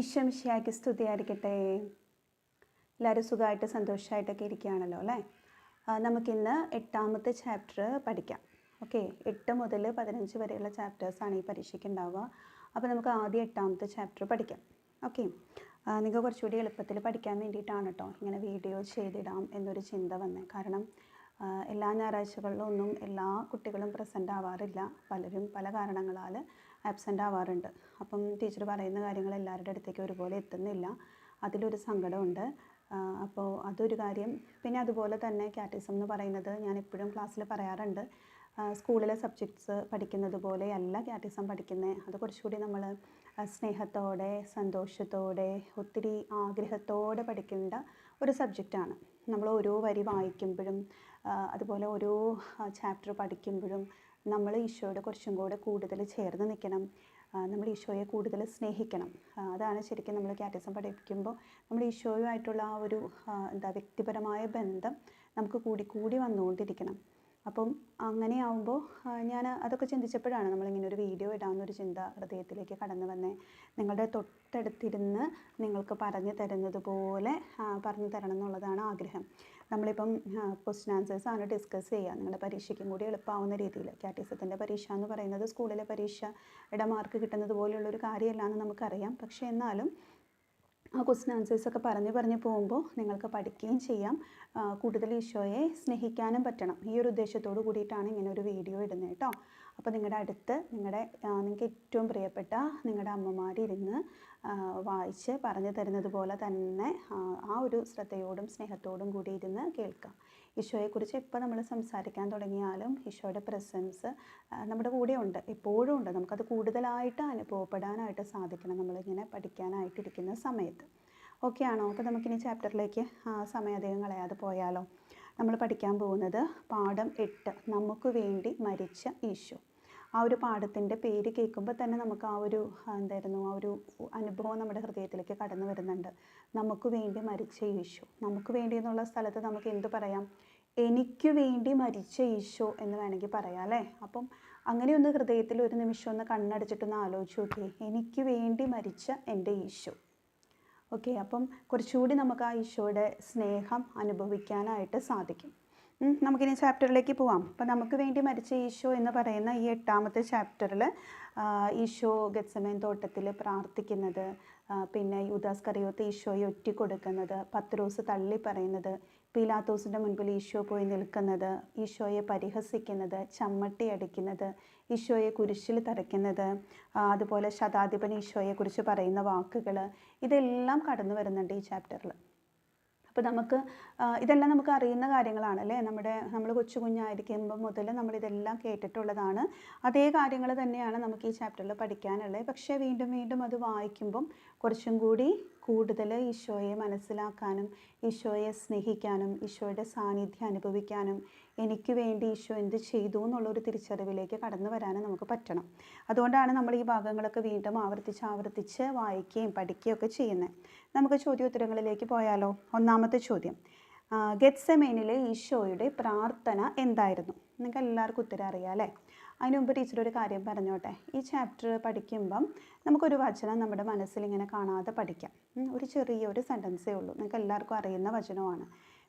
ഈശ്വമിശിയാക്കി സ്തുതിയായിരിക്കട്ടെ. എല്ലാവരും സുഖമായിട്ട് സന്തോഷമായിട്ടൊക്കെ ഇരിക്കുകയാണല്ലോ അല്ലേ? നമുക്കിന്ന് എട്ടാമത്തെ ചാപ്റ്റർ പഠിക്കാം. ഓക്കെ എട്ട് മുതൽ പതിനഞ്ച് വരെയുള്ള ചാപ്റ്റേഴ്സാണ് ഈ പരീക്ഷയ്ക്ക് ഉണ്ടാവുക. അപ്പോൾ നമുക്ക് ആദ്യം എട്ടാമത്തെ ചാപ്റ്റർ പഠിക്കാം. ഓക്കെ നിങ്ങൾക്ക് കുറച്ചുകൂടി എളുപ്പത്തിൽ പഠിക്കാൻ വേണ്ടിയിട്ടാണ് കേട്ടോ ഇങ്ങനെ വീഡിയോ ചെയ്തിടാം എന്നൊരു ചിന്ത വന്നത് കാരണം എല്ലാ ഞായറാഴ്ചകളിലും ഒന്നും എല്ലാ കുട്ടികളും പ്രസന്റ് ആവാറില്ല. പലരും പല കാരണങ്ങളാൽ ആബ്സെന്റ് ആവാറുണ്ട്. അപ്പം ടീച്ചർ പറയുന്ന കാര്യങ്ങൾ എല്ലാവരുടെ അടുത്തേക്ക് ഒരുപോലെ എത്തുന്നില്ല. അതിലൊരു സങ്കടമുണ്ട്. അപ്പോൾ അതൊരു കാര്യം. പിന്നെ അതുപോലെ തന്നെ കാറ്റിസം എന്ന് പറയുന്നത് ഞാൻ എപ്പോഴും ക്ലാസ്സിൽ പറയാറുണ്ട്. സ്കൂളിലെ സബ്ജക്ട്സ് പഠിക്കുന്നത് പോലെയല്ല കാറ്റിസം പഠിക്കുന്നത് അത് കുറച്ചുകൂടി നമ്മൾ സ്നേഹത്തോടെ സന്തോഷത്തോടെ ഒത്തിരി ആഗ്രഹത്തോടെ പഠിക്കേണ്ട ഒരു സബ്ജക്റ്റാണ് നമ്മൾ ഓരോ വരി വായിക്കുമ്പോഴും അതുപോലെ ഓരോ ചാപ്റ്റർ പഠിക്കുമ്പോഴും നമ്മൾ ഈശോയോട് കുറച്ചും കൂടെ കൂടുതൽ ചേർന്ന് നിൽക്കണം. നമ്മൾ ഈശോയെ കൂടുതൽ സ്നേഹിക്കണം. അതാണ് ശരിക്കും നമ്മൾ കാറ്റിസം പഠിപ്പിക്കുമ്പോൾ നമ്മൾ ഈശോയുമായിട്ടുള്ള ആ ഒരു എന്താ വ്യക്തിപരമായ ബന്ധം നമുക്ക് കൂടി കൂടി വന്നുകൊണ്ടിരിക്കണം. അപ്പം അങ്ങനെയാവുമ്പോൾ ഞാൻ അതൊക്കെ ചിന്തിച്ചപ്പോഴാണ് നമ്മളിങ്ങനെ ഒരു വീഡിയോ ഇടാമെന്നൊരു ചിന്ത ഹൃദയത്തിലേക്ക് കടന്നു വന്നേ. നിങ്ങളുടെ തൊട്ടടുത്തിരുന്ന് നിങ്ങൾക്ക് പറഞ്ഞു തരുന്നത് പോലെ പറഞ്ഞു തരണം എന്നുള്ളതാണ് ആഗ്രഹം. നമ്മളിപ്പം ക്വസ്റ്റ്യൻ ആൻസേഴ്സ് ആണ് ഡിസ്കസ് ചെയ്യുക. നിങ്ങളുടെ പരീക്ഷയ്ക്കും കൂടി എളുപ്പമാവുന്ന രീതിയിൽ. കാറ്റിസത്തിന്റെ പരീക്ഷ എന്ന് പറയുന്നത് സ്കൂളിലെ പരീക്ഷയുടെ മാർക്ക് കിട്ടുന്നത് പോലെയുള്ളൊരു കാര്യമല്ല എന്ന് നമുക്കറിയാം. പക്ഷേ എന്നാലും ആ ക്വസ്റ്റ്യൻ ആൻസേഴ്സ് ഒക്കെ പറഞ്ഞ് പറഞ്ഞ് പോകുമ്പോൾ നിങ്ങൾക്ക് പഠിക്കുകയും ചെയ്യാം. കൂടുതൽ ഈശോയെ സ്നേഹിക്കാനും പറ്റണം. ഈ ഒരു ഉദ്ദേശത്തോട് കൂടിയിട്ടാണ് ഇങ്ങനെ ഒരു വീഡിയോ ഇടുന്നത് കേട്ടോ. അപ്പോൾ നിങ്ങളുടെ അടുത്ത് നിങ്ങളുടെ നിങ്ങൾക്ക് ഏറ്റവും പ്രിയപ്പെട്ട നിങ്ങളുടെ അമ്മമാരിരുന്ന് വായിച്ച് പറഞ്ഞു തരുന്നത് പോലെ തന്നെ ആ, ഒരു ശ്രദ്ധയോടും സ്നേഹത്തോടും കൂടി ഇരുന്ന് കേൾക്കാം. ഈശോയെക്കുറിച്ച് ഇപ്പോൾ നമ്മൾ സംസാരിക്കാൻ തുടങ്ങിയാലും ഈശോയുടെ പ്രസൻസ് നമ്മുടെ കൂടെ ഉണ്ട് എപ്പോഴും ഉണ്ട്. നമുക്കത് കൂടുതലായിട്ട് അനുഭവപ്പെടാനായിട്ട് സാധിക്കണം നമ്മളിങ്ങനെ പഠിക്കാനായിട്ടിരിക്കുന്ന സമയത്ത്. ഓക്കെ ആണോ? അപ്പോൾ നമുക്കിനി ചാപ്റ്ററിലേക്ക് സമയം അധികം കളയാതെ പോയാലോ. നമ്മൾ പഠിക്കാൻ പോകുന്നത് പാഠം എട്ട് നമുക്ക് വേണ്ടി മരിച്ച ഈശോ. ആ ഒരു പാഠത്തിന്റെ പേര് കേൾക്കുമ്പോൾ തന്നെ നമുക്ക് ആ ഒരു എന്തായിരുന്നു ആ ഒരു അനുഭവം നമ്മുടെ ഹൃദയത്തിലേക്ക് കടന്നു വരുന്നുണ്ട്. നമുക്ക് വേണ്ടി മരിച്ച ഈശോ നമുക്ക് വേണ്ടി എന്നുള്ള സ്ഥലത്ത് നമുക്ക് എന്ത് പറയാം? എനിക്ക് വേണ്ടി മരിച്ച ഈശോ എന്ന് വേണമെങ്കിൽ പറയാം അല്ലേ? അപ്പം അങ്ങനെ ഒന്ന് ഹൃദയത്തിൽ ഒരു നിമിഷം ഒന്ന് കണ്ണടച്ചിട്ടൊന്ന് ആലോചിച്ച് നോക്കിയേ. എനിക്ക് വേണ്ടി മരിച്ച എന്റെ ഈശോ ഓക്കെ അപ്പം കുറച്ചുകൂടി നമുക്ക് ആ ഈശോയുടെ സ്നേഹം അനുഭവിക്കാനായിട്ട് സാധിക്കും. നമുക്കിനി ചാപ്റ്ററിലേക്ക് പോവാം. അപ്പം നമുക്ക് വേണ്ടി മരിച്ച ഈശോ എന്ന് പറയുന്ന ഈ എട്ടാമത്തെ ചാപ്റ്ററിൽ ഈശോ ഗത്സമേൻ തോട്ടത്തിൽ പ്രാർത്ഥിക്കുന്നത് പിന്നെ യുദാസ് കറിയോത്ത് ഈശോയെ ഒറ്റിക്കൊടുക്കുന്നത് റോസ് തള്ളി പറയുന്നത് പീലാത്തോസിന്റെ മുൻപിൽ ഈശോ പോയി നിൽക്കുന്നത് ഈശോയെ പരിഹസിക്കുന്നത് ചമ്മട്ടി അടിക്കുന്നത് ഈശോയെ കുരിശിൽ തറയ്ക്കുന്നത് അതുപോലെ ശതാധിപൻ ഈശോയെക്കുറിച്ച് പറയുന്ന വാക്കുകൾ ഇതെല്ലാം കടന്നു വരുന്നുണ്ട് ഈ ചാപ്റ്ററിൽ അപ്പോൾ നമുക്ക് ഇതെല്ലാം നമുക്ക് അറിയുന്ന കാര്യങ്ങളാണ് അല്ലേ നമ്മുടെ നമ്മൾ കൊച്ചു കുഞ്ഞായിരിക്കുമ്പോൾ മുതൽ നമ്മളിതെല്ലാം കേട്ടിട്ടുള്ളതാണ്. അതേ കാര്യങ്ങൾ തന്നെയാണ് നമുക്ക് ഈ ചാപ്റ്ററിൽ പഠിക്കാനുള്ളത്. പക്ഷേ വീണ്ടും വീണ്ടും അത് വായിക്കുമ്പം കുറച്ചും കൂടി കൂടുതൽ ഈശോയെ മനസ്സിലാക്കാനും ഈശോയെ സ്നേഹിക്കാനും ഈശോയുടെ സാന്നിധ്യം അനുഭവിക്കാനും എനിക്ക് വേണ്ടി ഈശോ എന്ത് ചെയ്തു എന്നുള്ളൊരു തിരിച്ചറിവിലേക്ക് കടന്നു വരാനും നമുക്ക് പറ്റണം. അതുകൊണ്ടാണ് നമ്മൾ ഈ ഭാഗങ്ങളൊക്കെ വീണ്ടും ആവർത്തിച്ച് ആവർത്തിച്ച് വായിക്കുകയും പഠിക്കുകയും ഒക്കെ ചെയ്യുന്നത്. നമുക്ക് ചോദ്യോത്തരങ്ങളിലേക്ക് പോയാലോ? ഒന്നാമത്തെ ചോദ്യം. ആ, ഈശോയുടെ പ്രാർത്ഥന എന്തായിരുന്നു? നിങ്ങൾക്ക് എല്ലാവർക്കും ഉത്തരം അറിയാം അല്ലേ? അതിന് മുമ്പ് ടീച്ചർ ഒരു കാര്യം പറഞ്ഞോട്ടെ? ഈ ചാപ്റ്റർ പഠിക്കുമ്പം നമുക്കൊരു വചനം നമ്മുടെ മനസ്സിൽ ഇങ്ങനെ കാണാതെ പഠിക്കാം. ഒരു ചെറിയൊരു സെന്റൻസേ ഉള്ളൂ. നിങ്ങൾക്ക് എല്ലാവർക്കും അറിയുന്ന വചനമാണ്.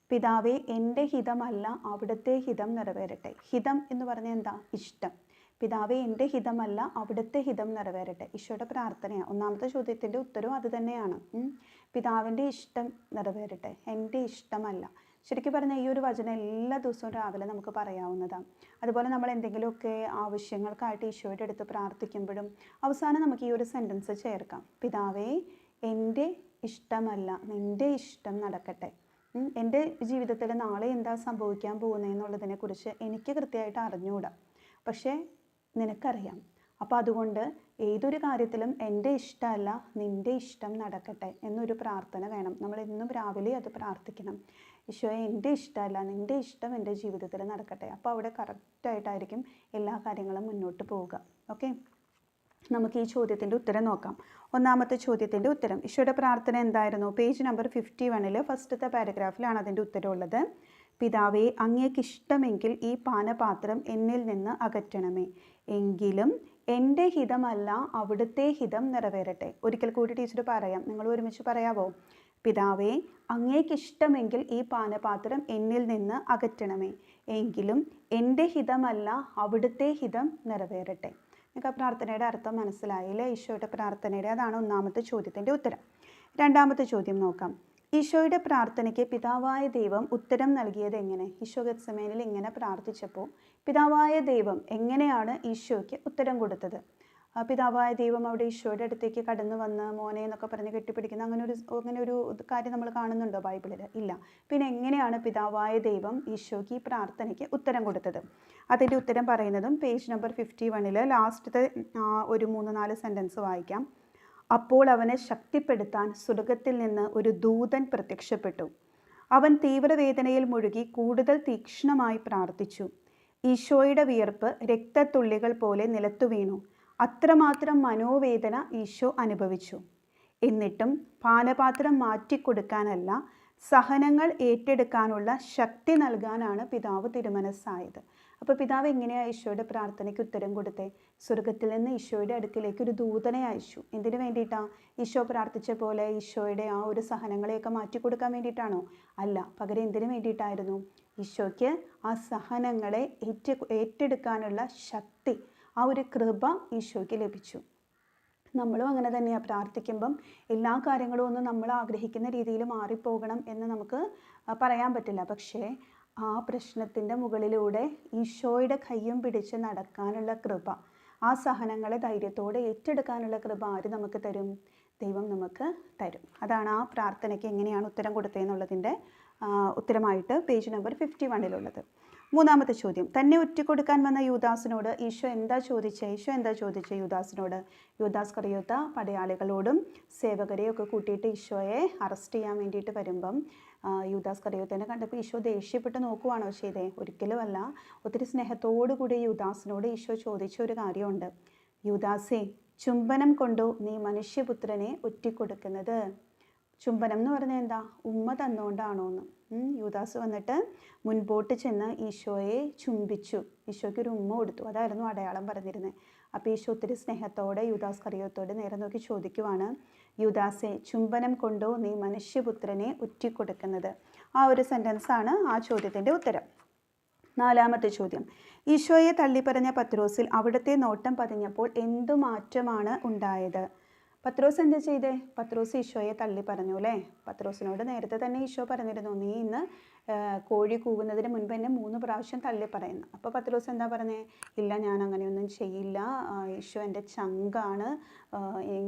പിതാവേ എന്റെ ഹിതമല്ല അവിടുത്തെ ഹിതം നിറവേറട്ടെ. ഹിതം എന്ന് പറഞ്ഞാൽ എന്താ? ഇഷ്ടം. പിതാവേ എന്റെ ഹിതമല്ല അവിടുത്തെ ഹിതം നിറവേറട്ടെ. ഈശോയുടെ പ്രാർത്ഥനയാണ്. ഒന്നാമത്തെ ചോദ്യത്തിന്റെ ഉത്തരവും അത് തന്നെയാണ്. പിതാവിന്റെ ഇഷ്ടം നിറവേറട്ടെ. എന്റെ ഇഷ്ടമല്ല ശരിക്കും പറഞ്ഞാൽ ഈ ഒരു വചനം എല്ലാ ദിവസവും രാവിലെ നമുക്ക് പറയാവുന്നതാണ് അതുപോലെ നമ്മൾ എന്തെങ്കിലുമൊക്കെ ആവശ്യങ്ങൾക്കായിട്ട് ഈശോയുടെ അടുത്ത് പ്രാർത്ഥിക്കുമ്പോഴും അവസാനം നമുക്ക് ഈ ഒരു സെന്റൻസ് ചേർക്കാം. പിതാവേ എന്റെ ഇഷ്ടമല്ല നിന്റെ ഇഷ്ടം നടക്കട്ടെ. എന്റെ ജീവിതത്തിൽ നാളെ എന്താ സംഭവിക്കാൻ പോകുന്നതെന്നുള്ളതിനെക്കുറിച്ച് എനിക്ക് കൃത്യമായിട്ട് അറിഞ്ഞുകൂടാ. പക്ഷേ നിനക്കറിയാം അപ്പോൾ അതുകൊണ്ട് ഏതൊരു കാര്യത്തിലും എന്റെ ഇഷ്ടമല്ല നിന്റെ ഇഷ്ടം നടക്കട്ടെ എന്നൊരു പ്രാർത്ഥന വേണം. നമ്മൾ എന്നും രാവിലെ അത് പ്രാർത്ഥിക്കണം. ഈശോയെ എന്റെ ഇഷ്ടമല്ല നിന്റെ ഇഷ്ടം എന്റെ ജീവിതത്തിൽ നടക്കട്ടെ. അപ്പോൾ അവിടെ കറക്റ്റായിട്ടായിരിക്കും എല്ലാ കാര്യങ്ങളും മുന്നോട്ട് പോവുക. ഓക്കെ നമുക്ക് ഈ ചോദ്യത്തിന്റെ ഉത്തരം നോക്കാം. ഒന്നാമത്തെ ചോദ്യത്തിന്റെ ഉത്തരം. ഈശോയുടെ പ്രാർത്ഥന എന്തായിരുന്നു? പേജ് നമ്പർ ഫിഫ്റ്റി വണ്ണിൽ ഫസ്റ്റത്തെ പാരഗ്രാഫിലാണ് അതിന്റെ ഉത്തരമുള്ളത്. പിതാവേ അങ്ങേക്കിഷ്ടമെങ്കിൽ ഈ പാനപാത്രം എന്നിൽ നിന്ന് അകറ്റണമേ. എങ്കിലും എന്റെ ഹിതമല്ല അവിടുത്തെ ഹിതം നിറവേറട്ടെ. ഒരിക്കൽ കൂടി ടീച്ചർ പറയാം. നിങ്ങൾ ഒരുമിച്ച് പറയാവോ? പിതാവേ അങ്ങേക്കിഷ്ടമെങ്കിൽ ഈ പാനപാത്രം എന്നിൽ നിന്ന് അകറ്റണമേ. എങ്കിലും എന്റെ ഹിതമല്ല അവിടുത്തെ ഹിതം നിറവേറട്ടെ. നിങ്ങൾക്ക് ആ പ്രാർത്ഥനയുടെ അർത്ഥം മനസ്സിലായില്ലേ? ഈശോയുടെ പ്രാർത്ഥനയുടെ അതാണ് ഒന്നാമത്തെ ചോദ്യത്തിന്റെ ഉത്തരം. രണ്ടാമത്തെ ചോദ്യം നോക്കാം. ഈശോയുടെ പ്രാർത്ഥനയ്ക്ക് പിതാവായ ദൈവം ഉത്തരം നൽകിയത് എങ്ങനെ? ഈശോ ഗത്സമേനിൽ ഇങ്ങനെ പ്രാർത്ഥിച്ചപ്പോൾ പിതാവായ ദൈവം എങ്ങനെയാണ് ഈശോയ്ക്ക് ഉത്തരം കൊടുത്തത്? പിതാവായ ദൈവം അവിടെ ഈശോയുടെ അടുത്തേക്ക് കടന്നു വന്ന് മോനെ എന്നൊക്കെ പറഞ്ഞ് കെട്ടിപ്പിടിക്കുന്ന അങ്ങനെ ഒരു അങ്ങനെ ഒരു കാര്യം നമ്മൾ കാണുന്നുണ്ടോ ബൈബിളിൽ? ഇല്ല. പിന്നെ എങ്ങനെയാണ് പിതാവായ ദൈവം ഈശോയ്ക്ക് ഈ പ്രാർത്ഥനയ്ക്ക് ഉത്തരം കൊടുത്തത്? അതിന്റെ ഉത്തരം പറയുന്നതും പേജ് നമ്പർ ഫിഫ്റ്റി വണ്ണിൽ ലാസ്റ്റത്തെ ഒരു മൂന്ന് നാല് സെന്റൻസ് വായിക്കാം. അപ്പോൾ അവനെ ശക്തിപ്പെടുത്താൻ സുലകത്തിൽ നിന്ന് ഒരു ദൂതൻ പ്രത്യക്ഷപ്പെട്ടു. അവൻ തീവ്രവേദനയിൽ മുഴുകി കൂടുതൽ തീക്ഷ്ണമായി പ്രാർത്ഥിച്ചു. ഈശോയുടെ വിയർപ്പ് രക്തത്തുള്ളികൾ പോലെ നിലത്തു വീണു. അത്രമാത്രം മനോവേദന ഈശോ അനുഭവിച്ചു. എന്നിട്ടും പാനപാത്രം മാറ്റിക്കൊടുക്കാനല്ല സഹനങ്ങൾ ഏറ്റെടുക്കാനുള്ള ശക്തി നൽകാനാണ് പിതാവ് തിരുമനസ്സായത്. അപ്പോൾ പിതാവ് എങ്ങനെയാണ് ഈശോയുടെ പ്രാർത്ഥനയ്ക്ക് ഉത്തരം കൊടുത്തേ? സ്വർഗത്തിൽ നിന്ന് ഈശോയുടെ അടുക്കിലേക്ക് ഒരു ദൂതനെ അയച്ചു. എന്തിനു വേണ്ടിയിട്ടാണ് ഈശോ പ്രാർത്ഥിച്ച പോലെ ഈശോയുടെ ആ ഒരു സഹനങ്ങളെയൊക്കെ മാറ്റി കൊടുക്കാൻ വേണ്ടിയിട്ടാണോ? അല്ല പകരം എന്തിനു വേണ്ടിയിട്ടായിരുന്നു? ഈശോയ്ക്ക് ആ സഹനങ്ങളെ ഏറ്റ ഏറ്റെടുക്കാനുള്ള ശക്തി ആ ഒരു കൃപ ഈശോയ്ക്ക് ലഭിച്ചു. നമ്മളും അങ്ങനെ തന്നെയാണ് പ്രാർത്ഥിക്കുമ്പം എല്ലാ കാര്യങ്ങളും ഒന്നും നമ്മൾ ആഗ്രഹിക്കുന്ന രീതിയിൽ മാറിപ്പോകണം എന്ന് നമുക്ക് പറയാൻ പറ്റില്ല. പക്ഷേ ആ പ്രശ്നത്തിന്റെ മുകളിലൂടെ ഈശോയുടെ കയ്യും പിടിച്ച് നടക്കാനുള്ള കൃപ ആ സഹനങ്ങളെ ധൈര്യത്തോടെ ഏറ്റെടുക്കാനുള്ള കൃപ ആര് നമുക്ക് തരും? ദൈവം നമുക്ക് തരും. അതാണ് ആ പ്രാർത്ഥനയ്ക്ക് എങ്ങനെയാണ് ഉത്തരം കൊടുത്തതെന്നുള്ളതിന്റെ ഉത്തരമായിട്ട് പേജ് നമ്പർ ഫിഫ്റ്റി വണ്ണിലുള്ളത് മൂന്നാമത്തെ ചോദ്യം. തന്നെ ഒറ്റിക്കൊടുക്കാൻ വന്ന യുദാസിനോട് ഈശോ എന്താ ചോദിച്ചേ? ഈശോ എന്താ ചോദിച്ചേ യുദാസിനോട്? യുദാസ് കറിയോത്ത പടയാളികളോടും സേവകരെയൊക്കെ കൂട്ടിയിട്ട് ഈശോയെ അറസ്റ്റ് ചെയ്യാൻ വേണ്ടിയിട്ട് വരുമ്പം യൂദാസ് കറിയോത്തേനെ കണ്ടപ്പോൾ ഈശോ ദേഷ്യപ്പെട്ട് നോക്കുവാണോ ചെയ്തേ ഒരിക്കലുമല്ല. ഒത്തിരി സ്നേഹത്തോടു കൂടി യൂദാസിനോട് ഈശോ ചോദിച്ച ഒരു കാര്യമുണ്ട്. യൂദാസേ ചുംബനം കൊണ്ടോ നീ മനുഷ്യപുത്രനെ ഒറ്റിക്കൊടുക്കുന്നത്? ചുംബനം എന്ന് പറഞ്ഞാൽ എന്താ? ഉമ്മ തന്നുകൊണ്ടാണോ എന്ന് യുദാസ് വന്നിട്ട് മുൻപോട്ട് ചെന്ന് ഈശോയെ ചുംബിച്ചു. ഈശോയ്ക്ക് ഒരു ഉമ്മ കൊടുത്തു. അതായിരുന്നു അടയാളം പറഞ്ഞിരുന്നത്. അപ്പോൾ ഈശോ ഒത്തിരി സ്നേഹത്തോടെ യുദാസ് കറിയോത്തോടെ നേരെ നോക്കി ചോദിക്കുവാണ്. യൂദാസെ ചുംബനം കൊണ്ടോ നീ മനുഷ്യപുത്രനെ ഉറ്റിക്കൊടുക്കുന്നത്? ആ ഒരു സെന്റൻസാണ് ആ ചോദ്യത്തിന്റെ ഉത്തരം. നാലാമത്തെ ചോദ്യം. ഈശോയെ തള്ളിപ്പറഞ്ഞ പത്രോസിൽ അവിടുത്തെ നോട്ടം പതിഞ്ഞപ്പോൾ എന്തു മാറ്റമാണ് ഉണ്ടായത്? പത്രോസ് എന്താ ചെയ്തേ? പത്രോസ് ഈശോയെ തള്ളി പറഞ്ഞു അല്ലേ? പത്രോസിനോട് നേരത്തെ തന്നെ ഈശോ പറഞ്ഞിരുന്നു നീ ഇന്ന് കോഴി കൂവുന്നതിന് മുൻപ് എന്നെ മൂന്ന് പ്രാവശ്യം തള്ളി പറയുന്നു. അപ്പോൾ പത്രോസ് എന്താ പറഞ്ഞേ? ഇല്ല ഞാൻ അങ്ങനെയൊന്നും ചെയ്യില്ല. ഈശോ എന്റെ ചങ്കാണ്.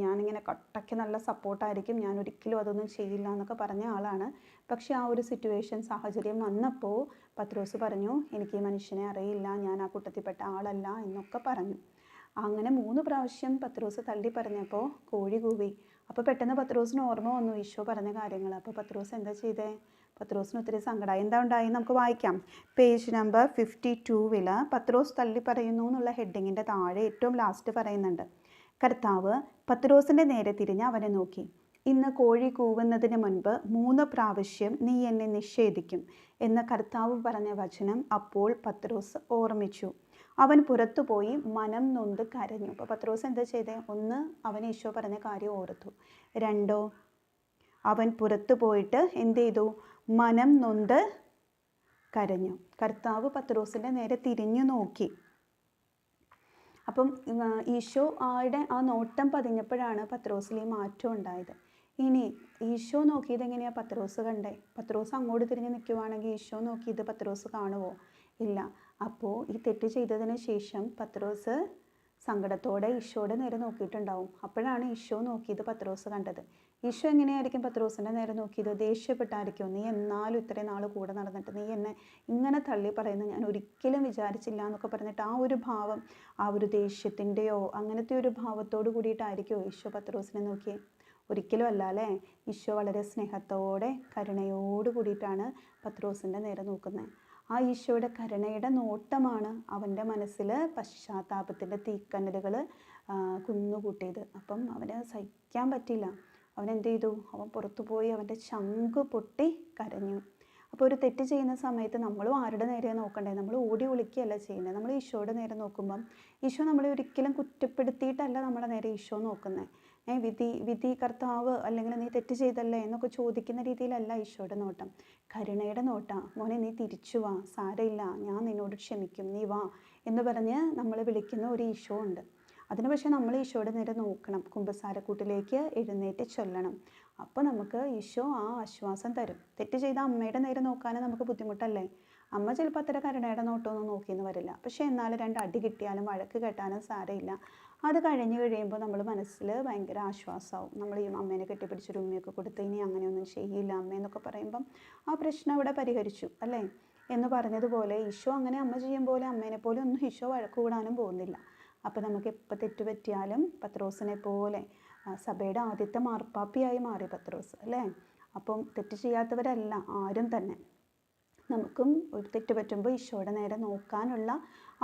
ഞാനിങ്ങനെ കട്ടയ്ക്ക് നല്ല സപ്പോർട്ടായിരിക്കും. ഞാൻ ഒരിക്കലും അതൊന്നും ചെയ്യില്ല എന്നൊക്കെ പറഞ്ഞ ആളാണ്. പക്ഷേ ആ ഒരു സിറ്റുവേഷൻ സാഹചര്യം വന്നപ്പോൾ പത്രോസ് പറഞ്ഞു എനിക്ക് ഈ മനുഷ്യനെ അറിയില്ല. ഞാൻ ആ കൂട്ടത്തിൽപ്പെട്ട ആളല്ല എന്നൊക്കെ പറഞ്ഞു. അങ്ങനെ മൂന്ന് പ്രാവശ്യം പത്രോസ് തള്ളി പറഞ്ഞപ്പോൾ കോഴി കൂവി. അപ്പോൾ പെട്ടെന്ന് പത്രോസിന് ഓർമ്മ വന്നു ഈശോ പറഞ്ഞ കാര്യങ്ങൾ. അപ്പോൾ പത്രോസ് എന്താ ചെയ്തേ? പത്രോസിന് ഒത്തിരി സങ്കടമായി എന്താ ഉണ്ടായി? നമുക്ക് വായിക്കാം. പേജ് നമ്പർ ഫിഫ്റ്റി ടൂവിൽ പത്രോസ് തള്ളി പറയുന്നു എന്നുള്ള ഹെഡിങ്ങിന്റെ താഴെ ഏറ്റവും ലാസ്റ്റ് പറയുന്നുണ്ട്. കർത്താവ് പത്രോസിന്റെ നേരെ തിരിഞ്ഞ് അവനെ നോക്കി. ഇന്ന് കോഴി കൂവുന്നതിന് മുൻപ് മൂന്ന് പ്രാവശ്യം നീ എന്നെ നിഷേധിക്കും എന്ന് കർത്താവ് പറഞ്ഞ വചനം അപ്പോൾ പത്രോസ് ഓർമ്മിച്ചു. അവൻ പുറത്തു പോയി മനം നൊന്ത് കരഞ്ഞു. അപ്പോൾ പത്രോസ് എന്താ ചെയ്തേ? ഒന്ന് അവൻ ഈശോ പറഞ്ഞ കാര്യം ഓർത്തു. രണ്ടോ അവൻ പുറത്തു പോയിട്ട് എന്ത് ചെയ്തു? മനം നൊന്ത് കരഞ്ഞു. കർത്താവ് പത്രോസിന്റെ നേരെ തിരിഞ്ഞു നോക്കി. അപ്പം ഈശോ ആയുടെ ആ നോട്ടം പതിഞ്ഞപ്പോഴാണ് പത്രോസിൽ ഈ മാറ്റം ഉണ്ടായത്. ഇനി ഈശോ നോക്കിയത് എങ്ങനെയാണ് പത്രോസ് കണ്ടേ? പത്രോസ് അങ്ങോട്ട് തിരിഞ്ഞ് നിൽക്കുവാണെങ്കിൽ ഈശോ നോക്കിയത് പത്രോസ് കാണുമോ ഇല്ല. അപ്പോൾ ഈ തെറ്റ് ചെയ്തതിന് ശേഷം പത്രോസ് സങ്കടത്തോടെ ഈശോയുടെ നേരെ നോക്കിയിട്ടുണ്ടാവും. അപ്പോഴാണ് ഈശോ നോക്കിയത് പത്രോസ് കണ്ടത്. ഈശോ എങ്ങനെയായിരിക്കും പത്രോസിന്റെ നേരെ നോക്കിയത്? ദേഷ്യപ്പെട്ടായിരിക്കും. നീ എന്നാലും ഇത്രയും നാൾ കൂടെ നടന്നിട്ട് നീ എന്നെ ഇങ്ങനെ തള്ളി പറയുന്നത് ഞാൻ ഒരിക്കലും വിചാരിച്ചില്ല എന്നൊക്കെ പറഞ്ഞിട്ട് ആ ഒരു ഭാവം ആ ഒരു ദേഷ്യത്തിന്റെയോ അങ്ങനത്തെ ഒരു ഭാവത്തോട് കൂടിയിട്ടായിരിക്കുമോ ഈശോ പത്രോസിനെ നോക്കിയേ. ഒരിക്കലും അല്ല അല്ലേ? ഈശോ വളരെ സ്നേഹത്തോടെ കരുണയോട് കൂടിയിട്ടാണ് പത്രോസിന്റെ നേരെ നോക്കുന്നത്. ആ ഈശോയുടെ കരുണയുടെ നോട്ടമാണ് അവന്റെ മനസ്സിൽ പശ്ചാത്താപത്തിന്റെ തീക്കനലുകൾ കുന്നുകൂട്ടിയത്. അപ്പം അവന് സഹിക്കാൻ പറ്റില്ല അവൻ എന്ത് ചെയ്തു? അവൻ പുറത്തു പോയി അവന്റെ ചങ്ക് പൊട്ടി കരഞ്ഞു. അപ്പോൾ ഒരു തെറ്റ് ചെയ്യുന്ന സമയത്ത് നമ്മളും ആരുടെ നേരെ നോക്കണ്ടേ? നമ്മൾ ഓടി ഒളിക്കുകയല്ല ചെയ്യുന്നത്? നമ്മൾ ഈശോയുടെ നേരെ നോക്കുമ്പം ഈശോ നമ്മളെ ഒരിക്കലും കുറ്റപ്പെടുത്തിയിട്ടല്ല നമ്മുടെ നേരെ ഈശോ നോക്കുന്നത്. വിധി വിധി കർത്താവ് അല്ലെങ്കിൽ നീ തെറ്റ് ചെയ്തല്ലേ എന്നൊക്കെ ചോദിക്കുന്ന രീതിയിലല്ല ഈശോയുടെ നോട്ടം. കരുണയുടെ നോട്ടം. മോനെ നീ തിരിച്ചു വാ. സാരമില്ല. ഞാൻ നിന്നോട് ക്ഷമിക്കും. നീ വാ എന്ന് പറഞ്ഞ് നമ്മൾ വിളിക്കുന്ന ഒരു ഈശോ ഉണ്ട്. അതിന് പക്ഷേ നമ്മൾ ഈശോയുടെ നേരെ നോക്കണം. കുമ്പസാരക്കൂട്ടിലേക്ക് എഴുന്നേറ്റ് ചൊല്ലണം. അപ്പോൾ നമുക്ക് ഈശോ ആ ആശ്വാസം തരും. തെറ്റ് ചെയ്ത അമ്മയുടെ നേരെ നോക്കാനേ നമുക്ക് ബുദ്ധിമുട്ടല്ലേ? അമ്മ ചിലപ്പോൾ അത്ര കരുണയുടെ നോട്ടമൊന്നും നോക്കിയെന്ന് വരില്ല. പക്ഷേ എന്നാലും രണ്ട് അടി കിട്ടിയാലും വഴക്ക് കെട്ടാനും സാരമില്ല. അത് കഴിഞ്ഞ് കഴിയുമ്പോൾ നമ്മൾ മനസ്സിൽ ഭയങ്കര ആശ്വാസമാവും നമ്മൾ ഈ അമ്മേനെ കെട്ടിപ്പിടിച്ചൊരു ഉമ്മയൊക്കെ കൊടുത്ത് ഇനി അങ്ങനെയൊന്നും ചെയ്യില്ല അമ്മയെന്നൊക്കെ പറയുമ്പം ആ പ്രശ്നം അവിടെ പരിഹരിച്ചു അല്ലേ? എന്ന് പറഞ്ഞതുപോലെ ഈശോ അങ്ങനെ അമ്മ ചെയ്യും പോലെ അമ്മേനെ പോലെ ഒന്നും ഈശോ വഴക്ക് കൂടാനും പോകുന്നില്ല. അപ്പോൾ നമുക്ക് എപ്പോൾ തെറ്റുപറ്റിയാലും പത്രോസിനെ പോലെ സഭയുടെ ആദ്യത്തെ മാർപ്പാപ്പിയായി മാറി പത്രോസ് അല്ലേ? അപ്പം തെറ്റ് ചെയ്യാത്തവരല്ല ആരും തന്നെ. നമുക്കും ഒരു തെറ്റ് പറ്റുമ്പോൾ ഈശോയുടെ നേരെ നോക്കാനുള്ള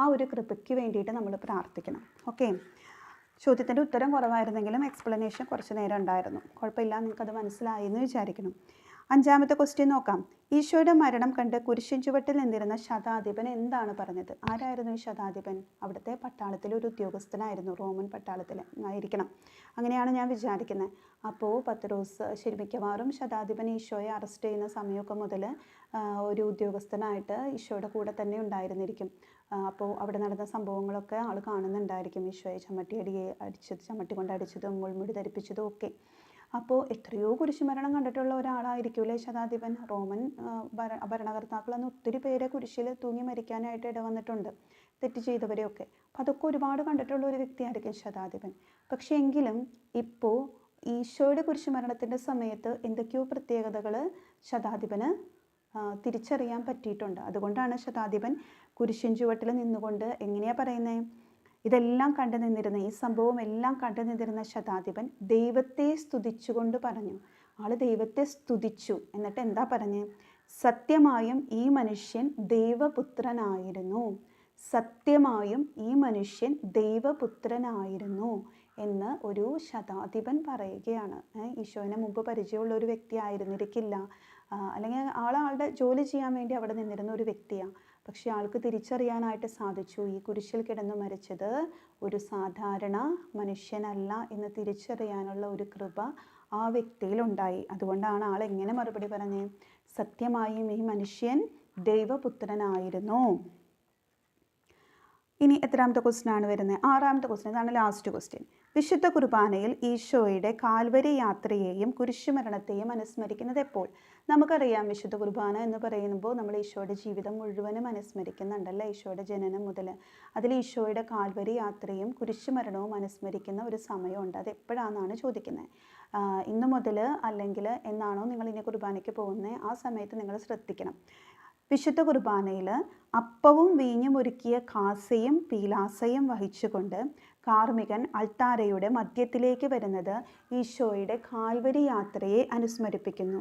ആ ഒരു കൃപയ്ക്ക് വേണ്ടിയിട്ട് നമ്മൾ പ്രാർത്ഥിക്കണം. ഓക്കെ ചോദ്യത്തിന്റെ ഉത്തരം കുറവായിരുന്നെങ്കിലും എക്സ്പ്ലനേഷൻ കുറച്ച് നേരം ഉണ്ടായിരുന്നു. കുഴപ്പമില്ല നിങ്ങൾക്കത് മനസ്സിലായി എന്ന് വിചാരിക്കണം അഞ്ചാമത്തെ ക്വസ്റ്റ്യൻ നോക്കാം. ഈശോയുടെ മരണം കണ്ട് കുരിശിൻ ചുവട്ടിൽ നിന്നിരുന്ന ശതാധിപൻ എന്താണ് പറഞ്ഞത്? ആരായിരുന്നു ഈ ശതാധിപൻ? അവിടുത്തെ പട്ടാളത്തിലെ ഒരു ഉദ്യോഗസ്ഥനായിരുന്നു റോമൻ പട്ടാളത്തിൽ ആയിരിക്കണം. അങ്ങനെയാണ് ഞാൻ വിചാരിക്കുന്നത്. അപ്പോൾ പത്രോസ് ശരി മിക്കവാറും ശതാധിപൻ ഈശോയെ അറസ്റ്റ് ചെയ്യുന്ന സമയമൊക്കെ മുതൽ ഒരു ഉദ്യോഗസ്ഥനായിട്ട് ഈശോയുടെ കൂടെ തന്നെ ഉണ്ടായിരുന്നിരിക്കും. അപ്പോൾ അവിടെ നടന്ന സംഭവങ്ങളൊക്കെ ആൾ കാണുന്നുണ്ടായിരിക്കും. ഈശോയെ ചമ്മട്ടി അടിയെ അടിച്ചത് ചമ്മട്ടി കൊണ്ട് അടിച്ചതും മുൾമുടി ധരിപ്പിച്ചതും ഒക്കെ. അപ്പോൾ എത്രയോ കുരിശുമരണം കണ്ടിട്ടുള്ള ഒരാളായിരിക്കുമല്ലേ ശതാധിപൻ? റോമൻ ഭര ഭരണകർത്താക്കൾ ഒത്തിരി പേരെ കുരിശിൽ തൂങ്ങി മരിക്കാനായിട്ട് ഇടവന്നിട്ടുണ്ട്. തെറ്റ് ചെയ്തവരെയൊക്കെ. അപ്പം അതൊക്കെ ഒരുപാട് കണ്ടിട്ടുള്ള ഒരു വ്യക്തിയായിരിക്കും ശതാധിപൻ. പക്ഷേ എങ്കിലും ഇപ്പോൾ ഈശോയുടെ കുരിശുമരണത്തിന്റെ സമയത്ത് എന്തൊക്കെയോ പ്രത്യേകതകൾ ശതാധിപന് തിരിച്ചറിയാൻ പറ്റിയിട്ടുണ്ട്. അതുകൊണ്ടാണ് ശതാധിപൻ കുരിശിൻ ചുവട്ടിൽ നിന്നുകൊണ്ട് എങ്ങനെയാ പറയുന്നത് ഇതെല്ലാം കണ്ടു നിന്നിരുന്ന ഈ സംഭവം എല്ലാം കണ്ടു നിന്നിരുന്ന ശതാധിപൻ ദൈവത്തെ സ്തുതിച്ചുകൊണ്ട് പറഞ്ഞു. ആൾ ദൈവത്തെ സ്തുതിച്ചു. എന്നിട്ട് എന്താ പറഞ്ഞ്? സത്യമായും ഈ മനുഷ്യൻ ദൈവപുത്രനായിരുന്നു. സത്യമായും ഈ മനുഷ്യൻ ദൈവപുത്രനായിരുന്നു എന്ന് ഒരു ശതാധിപൻ പറയുകയാണ്. ഈശോനെ മുമ്പ് പരിചയമുള്ള ഒരു വ്യക്തി ആയിരുന്നിരിക്കില്ല. അല്ലെങ്കിൽ ആളുടെ ജോലി ചെയ്യാൻ വേണ്ടി അവിടെ നിന്നിരുന്ന ഒരു വ്യക്തിയാണ്. പക്ഷെ ആൾക്ക് തിരിച്ചറിയാനായിട്ട് സാധിച്ചു. ഈ കുരിശിൽ കിടന്നു മരിച്ചത് ഒരു സാധാരണ മനുഷ്യനല്ല എന്ന് തിരിച്ചറിയാനുള്ള ഒരു കൃപ ആ വ്യക്തിയിലുണ്ടായി അതുകൊണ്ടാണ് ആൾ എങ്ങനെ മറുപടി പറഞ്ഞത് സത്യമായും ഈ മനുഷ്യൻ ദൈവപുത്രനായിരുന്നു. ഇനി എത്രാമത്തെ ക്വസ്റ്റ്യൻ ആണ് വരുന്നത്. ആറാമത്തെ ക്വസ്റ്റ്യൻ ഇതാണ് ലാസ്റ്റ് ക്വസ്റ്റ്യൻ വിശുദ്ധ കുർബാനയിൽ ഈശോയുടെ കാൽവരി യാത്രയെയും കുരിശുമരണത്തെയും അനുസ്മരിക്കുന്നത് എപ്പോൾ? നമുക്കറിയാം വിശുദ്ധ കുർബാന എന്ന് പറയുമ്പോൾ നമ്മൾ ഈശോയുടെ ജീവിതം മുഴുവനും അനുസ്മരിക്കുന്നുണ്ടല്ലോ? ഈശോയുടെ ജനനം മുതൽ. അതിൽ ഈശോയുടെ കാൽവരി യാത്രയും കുരിശുമരണവും അനുസ്മരിക്കുന്ന ഒരു സമയമുണ്ട്. അത് എപ്പോഴാണെന്നാണ് ചോദിക്കുന്നത്. ഇന്ന് മുതൽ അല്ലെങ്കിൽ എന്നാണോ നിങ്ങൾ ഇനി കുർബാനയ്ക്ക് പോകുന്നത്? ആ സമയത്ത് നിങ്ങൾ ശ്രദ്ധിക്കണം. വിശുദ്ധ കുർബാനയിൽ അപ്പവും വീഞ്ഞും ഒരുക്കിയ കാസയും പീലാസയും വഹിച്ചുകൊണ്ട് കാർമികൻ അൾത്താരയുടെ മധ്യത്തിലേക്ക് വരുന്നത് ഈശോയുടെ കാൽവരി യാത്രയെ അനുസ്മരിപ്പിക്കുന്നു.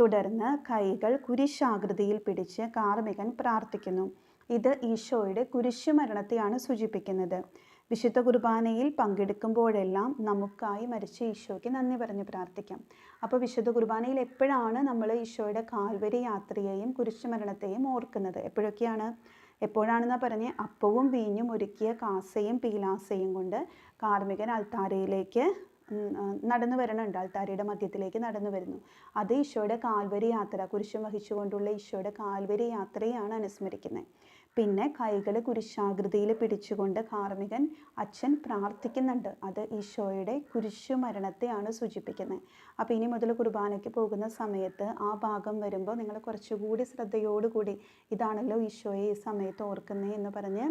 തുടർന്ന് കൈകൾ കുരിശാകൃതിയിൽ പിടിച്ച് കാർമികൻ പ്രാർത്ഥിക്കുന്നു. ഇത് ഈശോയുടെ കുരിശുമരണത്തെയാണ് സൂചിപ്പിക്കുന്നത്. വിശുദ്ധ കുർബാനയിൽ പങ്കെടുക്കുമ്പോഴെല്ലാം നമുക്കായി മരിച്ച ഈശോയ്ക്ക് നന്ദി പറഞ്ഞ് പ്രാർത്ഥിക്കാം. അപ്പോൾ വിശുദ്ധ കുർബാനയിൽ എപ്പോഴാണ് നമ്മൾ ഈശോയുടെ കാൽവരി യാത്രയെയും കുരിശുമരണത്തെയും ഓർക്കുന്നത്? എപ്പോഴൊക്കെയാണ്? എപ്പോഴാണെന്നാ പറഞ്ഞ്? അപ്പവും വീഞ്ഞും ഒരുക്കിയ കാസയും പീലാസയും കൊണ്ട് കാർമികൻ അൽത്താരയിലേക്ക് നടന്നു വരണുണ്ട്. അൽത്താരയുടെ മധ്യത്തിലേക്ക് നടന്നു വരുന്നു. അത് ഈശോയുടെ കാൽവരി യാത്ര കുരിശും വഹിച്ചുകൊണ്ടുള്ള ഈശോയുടെ കാൽവരി യാത്രയാണ് അനുസ്മരിക്കുന്നത്. പിന്നെ കൈകൾ കുരിശാകൃതിയിൽ പിടിച്ചുകൊണ്ട് കാർമികൻ അച്ഛൻ പ്രാർത്ഥിക്കുന്നുണ്ട്. അത് ഈശോയുടെ കുരിശു മരണത്തെയാണ് സൂചിപ്പിക്കുന്നത് അപ്പോൾ ഇനി മുതൽ കുർബാനയ്ക്ക് പോകുന്ന സമയത്ത് ആ ഭാഗം വരുമ്പോൾ നിങ്ങൾ കുറച്ചുകൂടി ശ്രദ്ധയോടുകൂടി ഇതാണല്ലോ ഈശോയെ ഈ സമയത്ത് ഓർക്കുന്നത് എന്ന് പറഞ്ഞ്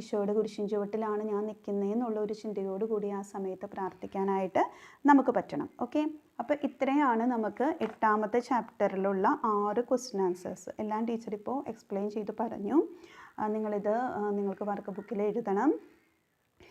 ഈശോയുടെ കുരിശിൻ ചുവട്ടിലാണ് ഞാൻ നിൽക്കുന്നത് എന്നുള്ള ഒരു ചിന്തയോടുകൂടി ആ സമയത്ത് പ്രാർത്ഥിക്കാനായിട്ട് നമുക്ക് പറ്റണം. ഓക്കെ? അപ്പോൾ ഇത്രയാണ് നമുക്ക് എട്ടാമത്തെ ചാപ്റ്ററിലുള്ള ആറ് ക്വസ്റ്റ്യൻ ആൻസേഴ്സ് എല്ലാം ടീച്ചർ ഇപ്പോൾ എക്സ്പ്ലെയിൻ ചെയ്ത് പറഞ്ഞു. നിങ്ങളിത് നിങ്ങൾക്ക് വർക്ക് ബുക്കിൽ എഴുതണം.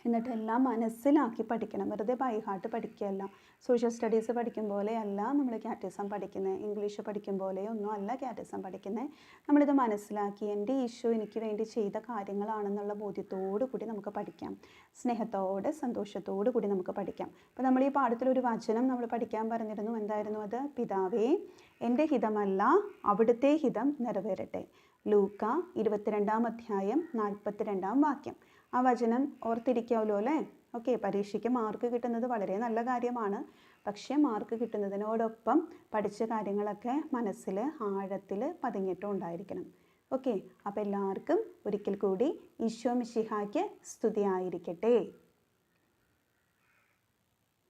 എന്നിട്ട് എല്ലാം മനസ്സിലാക്കി പഠിക്കണം. വെറുതെ ബൈ ഹാർട്ട് പഠിക്കുകയല്ല. സോഷ്യൽ സ്റ്റഡീസ് പഠിക്കും പോലെയല്ല നമ്മൾ ക്യാറ്റിസം പഠിക്കുന്നത് ഇംഗ്ലീഷ് പഠിക്കും പോലെ ഒന്നും അല്ല ക്യാറ്റിസം പഠിക്കുന്നത് നമ്മളിത് മനസ്സിലാക്കി എന്റെ ഈശോ എനിക്ക് വേണ്ടി ചെയ്ത കാര്യങ്ങളാണെന്നുള്ള ബോധ്യത്തോടു കൂടി നമുക്ക് പഠിക്കാം. സ്നേഹത്തോടെ സന്തോഷത്തോടു കൂടി നമുക്ക് പഠിക്കാം. അപ്പോൾ നമ്മൾ ഈ പാഠത്തിലൊരു വചനം നമ്മൾ പഠിക്കാൻ പറഞ്ഞിരുന്നു. എന്തായിരുന്നു അത്? പിതാവേ എന്റെ ഹിതമല്ല അവിടുത്തെ ഹിതം നിറവേറട്ടെ. ലൂക്ക ഇരുപത്തിരണ്ടാം അധ്യായം നാൽപ്പത്തിരണ്ടാം വാക്യം. ആ വചനം ഓർത്തിരിക്കാമല്ലോ അല്ലേ? ഓക്കെ പരീക്ഷയ്ക്ക് മാർക്ക് കിട്ടുന്നത് വളരെ നല്ല കാര്യമാണ്. പക്ഷേ മാർക്ക് കിട്ടുന്നതിനോടൊപ്പം പഠിച്ച കാര്യങ്ങളൊക്കെ മനസ്സിൽ ആഴത്തിൽ പതിഞ്ഞിട്ടും ഉണ്ടായിരിക്കണം. ഓക്കെ അപ്പോൾ എല്ലാവർക്കും ഒരിക്കൽ കൂടി ഈശോ മിശിഹായ്ക്ക് സ്തുതിയായിരിക്കട്ടെ.